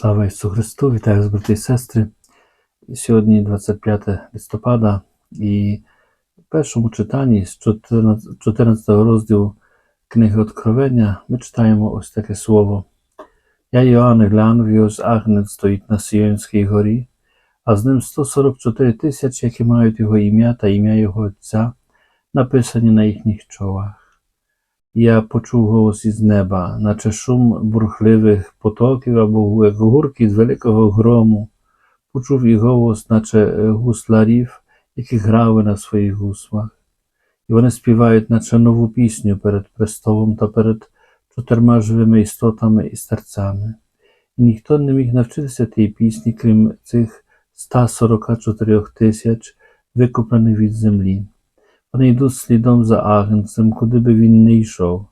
Слава Ісусу Христу! Вітаю вас, брати і сестри. Сьогодні 25 листопада, і в першому читанні з 14 14 розділу книги Откровення ми читаємо ось таке слово. Я Йоанн глянув, і ось Агнець стоїть на Сіонській горі, а з ним 144 тисячі, які мають його ім'я та ім'я його Отця, написані на їхніх чолах. Я почув голос із неба, наче шум бурхливих потоків або як гуркіт великого грому. Почув і голос, наче е, гусларів, які грали на своїх гуслах. І вони співають, наче нову пісню перед престолом та перед чотирма живими істотами і старцями. І ніхто не міг навчитися тієї пісні, крім цих 144 тисяч, викуплених від землі. Вони йдуть слідом за агнцем, куди би він не йшов.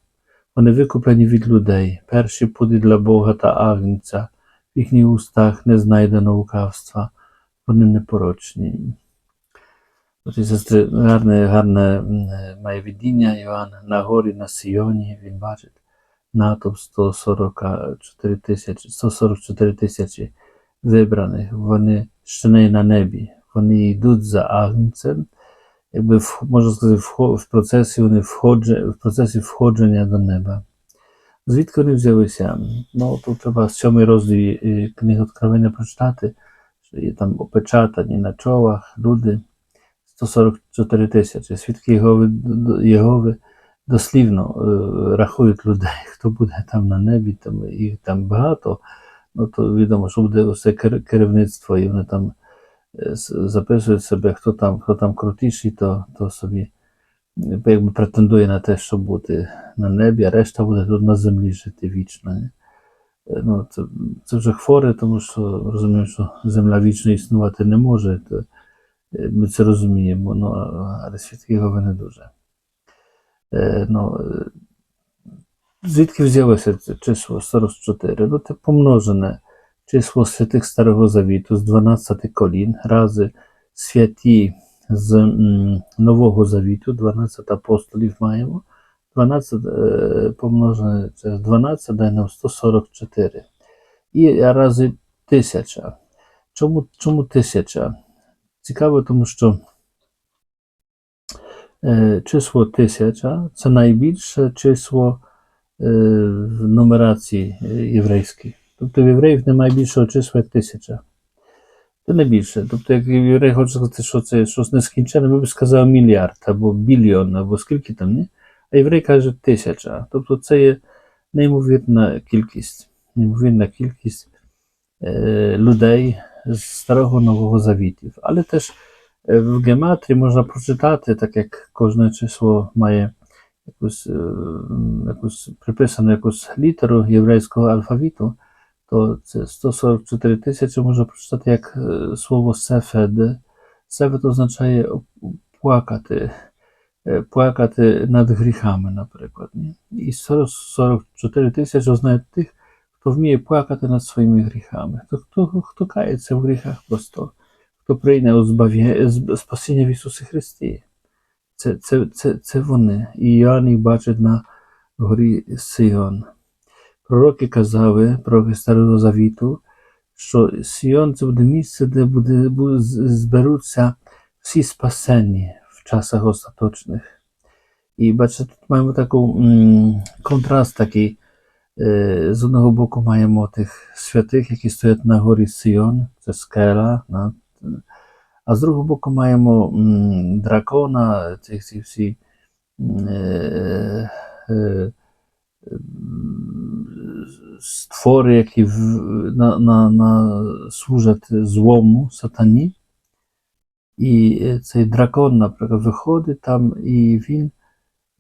Вони викуплені від людей, перші пуди для Бога та агнця, в їхніх устах не знайдено лукавства, вони непорочні. Сестри, гарне, гарне м, має видіння Йоанн на горі на Сіоні, він бачить натовп 144 тисячі, 144 тисячі вибраних, вони ще не на небі, вони йдуть за агнцем, якби в- можна сказати, вхо- в процесі вони входження, в процесі входження до неба. Звідки вони взялися? Ну, тут треба сьомий розділ е, книги Откровення прочитати, що є там опечатані на чолах люди 144 тисячі. Свідки Єгови, Єгови дослівно е, рахують людей, хто буде там на небі, там їх там багато. Ну, то відомо, що буде усе керівництво, і вони там записують себе, хто там, хто там крутіший, то, то собі якби претендує на те, щоб бути на небі, а решта буде тут на землі жити вічно. Е, Ну, це, це вже хворе, тому що розуміємо, що земля вічно існувати не може. То, е, ми це розуміємо, ну, але свідки його не дуже. Е, ну, е, звідки взялося це число 44? Ну, це помножене число святих Старого Завіту з 12 колін, рази святі з Нового Завіту, 12 апостолів маємо, 12 е, помножене через 12 дає нам 144. І рази тисяча. Чому, чому тисяча? Цікаво, тому що е, число тисяча це найбільше число е, в нумерації е, єврейській. Тобто в євреїв немає більшого числа, як тисяча. Це не більше. Тобто, як єврей хоче сказати, що це щось нескінчене, ми б сказали мільярд або більйон, або скільки там, ні? А єврей каже тисяча. Тобто це є неймовірна кількість, неймовірна кількість е, людей з старого нового завітів. Але теж е, в гематрі можна прочитати, так як кожне число має якусь, е, якусь приписану якусь літеру єврейського алфавіту, то це 144 тисячі можна прочитати як е, слово сефед. Сефед означає плакати, е, плакати над гріхами, наприклад. І 40 44 тисячі означає тих, хто вміє плакати над своїми гріхами, хто, хто, хто кається в гріхах просто, хто прийняв спасіння в Ісусі Христі. Це, це, це, це вони. І Іоанн їх бачить на горі Сион. Пророки казали, пророки Старого Завіту, що Сіон це буде місце, де буде, буде зберуться всі спасені в часах остаточних. І бачите, тут маємо таку м, контраст такий. Е, З одного боку маємо тих святих, які стоять на горі Сіон, це скела, на, а з другого боку маємо м, дракона, ці всі е, е, м, створи, які в, на, на, на, служать злому сатані. І е, цей дракон, наприклад, виходить там, і він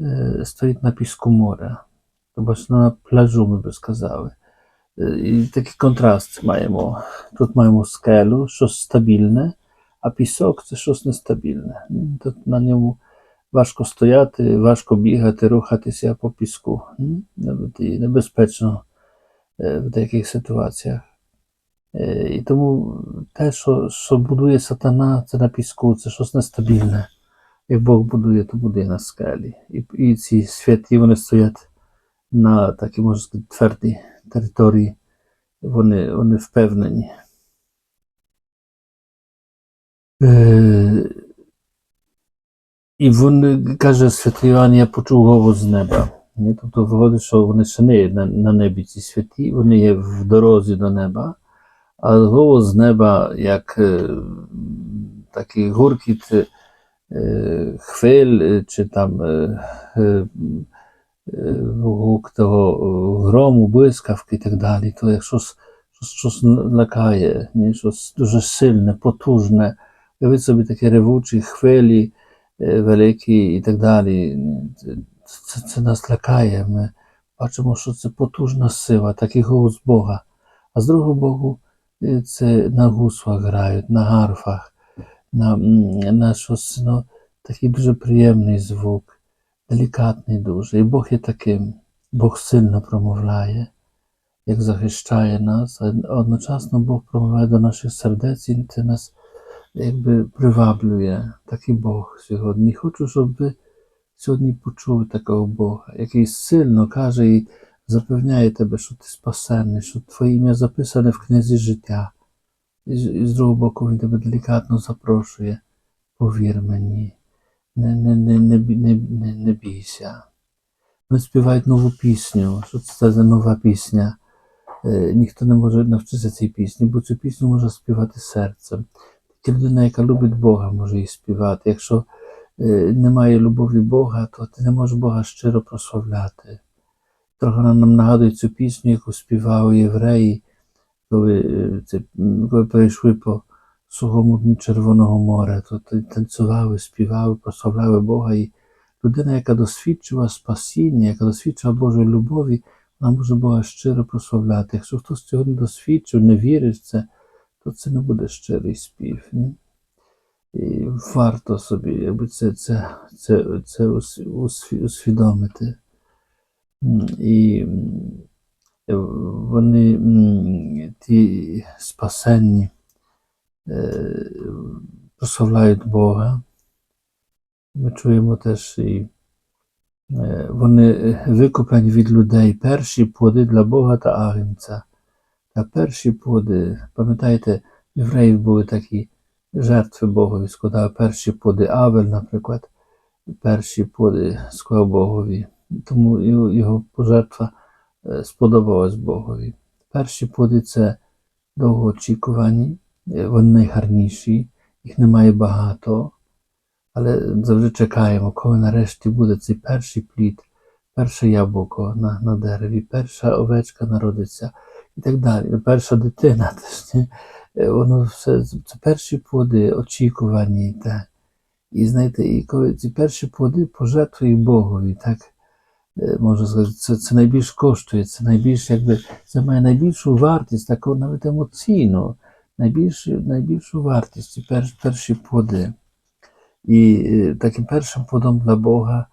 е, стоїть на піску моря. Тобто на пляжу, ми би сказали. Е, І такий контраст маємо. Тут маємо скелю, щось стабільне, а пісок це щось нестабільне. М, Тут на ньому важко стояти, важко бігати, рухатися по піску. М, Навіть І небезпечно е, в деяких ситуаціях. Е, І тому те, що, що будує сатана, це на піску, це щось нестабільне. Як Бог будує, то будує на скелі. І, і ці святі вони стоять на такій, можна сказати, твердій території вони, вони впевнені. Е, і він каже святий Іван, я почув голос з неба. Ні? Тобто виходить, що вони ще не є на, на небі ці святі, вони є в дорозі до неба, а голос з неба, як е, такий гуркіт е, хвиль, е, чи там е, е, е, гук того е, грому, блискавки і так далі, то якщо щось, щось лякає, ні? щось дуже сильне, потужне, уявіть собі такі ревучі хвилі, е, великі і так далі. Це, це, нас лякає. Ми бачимо, що це потужна сила, такий голос Бога. А з другого боку, е, це на гуслах грають, на гарфах, на, на щось, ну, такий дуже приємний звук, делікатний дуже. І Бог є таким. Бог сильно промовляє, як захищає нас, а одночасно Бог промовляє до наших сердець, і це нас якби приваблює. Такий Бог сьогодні. Хочу, щоб ви сьогодні почули такого Бога, який сильно каже і запевняє тебе, що ти спасенний, що твоє ім'я записане в книзі життя. І, з- другого боку він тебе делікатно запрошує. Повір мені, не, не, не, не, не, не, не бійся. Вони співають нову пісню. Що це за нова пісня? Е, Ніхто не може навчитися цій пісні, бо цю пісню може співати серцем. Тільки людина, яка любить Бога, може її співати. Якщо немає любові Бога, то ти не можеш Бога щиро прославляти. Трохи нам нагадує цю пісню, яку співали євреї, коли, е, це, коли перейшли по сухому дні Червоного моря, то танцювали, співали, прославляли Бога. І людина, яка досвідчила спасіння, яка досвідчила Божої любові, вона може Бога щиро прославляти. Якщо хтось цього не досвідчив, не вірить в це, то це не буде щирий спів. Ні? І варто собі, якби це, це, це, це усвідомити. І е, вони, ті спасенні, е, прославляють Бога. Ми чуємо теж і е, вони викуплені від людей перші плоди для Бога та Агнця. Та перші плоди, пам'ятаєте, євреїв були такі жертви Богові, складав перші плоди Авель, наприклад, перші плоди склав Богові. Тому його, пожертва е, сподобалась Богові. Перші плоди це довгоочікувані, е, вони найгарніші, їх немає багато, але завжди чекаємо, коли нарешті буде цей перший плід, перше яблуко на, на дереві, перша овечка народиться і так далі. Перша дитина теж воно все це перші плоди, очікувані. Так. І знаєте, і коли ці перші плоди пожертвує Богові, так е, можна сказати, це, це найбільш коштує, це найбільш, якби це має найбільшу вартість, таку навіть емоційну, найбільшу, найбільшу вартість ці перш, перші плоди. І е, таким першим плодом для Бога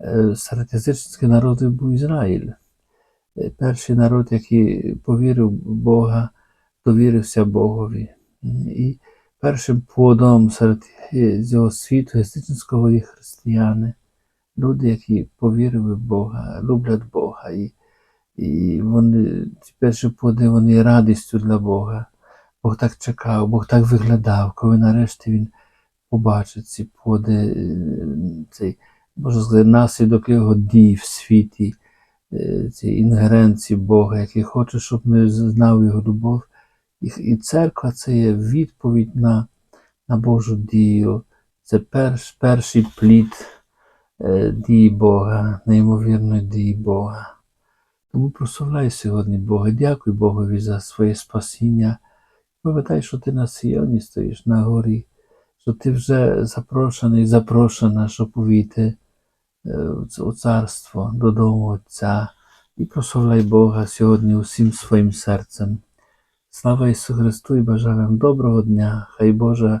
е, серед язичних народів був Ізраїль. Е, Перший народ, який повірив в Бога, довірився Богові. І першим плодом серед е, цього світу язичницького є християни, люди, які повірили в Бога, люблять Бога. І, і вони, ці перші плоди вони радістю для Бога. Бог так чекав, Бог так виглядав, коли нарешті він побачить ці плоди, е, цей, можна сказати, наслідок його дій в світі, е, ці інгеренції Бога, який хоче, щоб ми знали його любов. І, церква це є відповідь на, на Божу дію. Це перш, перший плід е, дії Бога, неймовірної дії Бога. Тому прославляй сьогодні Бога, дякуй Богові за своє спасіння. Пам'ятай, що ти на Сіоні стоїш на горі, що ти вже запрошений, запрошена, щоб увійти е, у царство додому Отця. І прославляй Бога сьогодні усім своїм серцем. Слава Ісусу Христу і бажаю вам доброго дня. Хай Боже,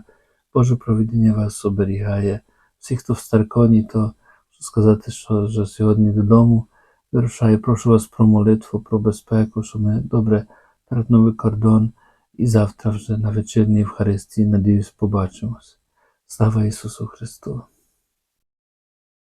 Боже провідіння вас оберігає. Всі, хто в Старконі, то можу сказати, що, що сьогодні додому вирушає. Прошу вас про молитву, про безпеку, щоб ми добре перетнули кордон. І завтра вже на вечірній Євхаристії, надіюсь, побачимось. Слава Ісусу Христу!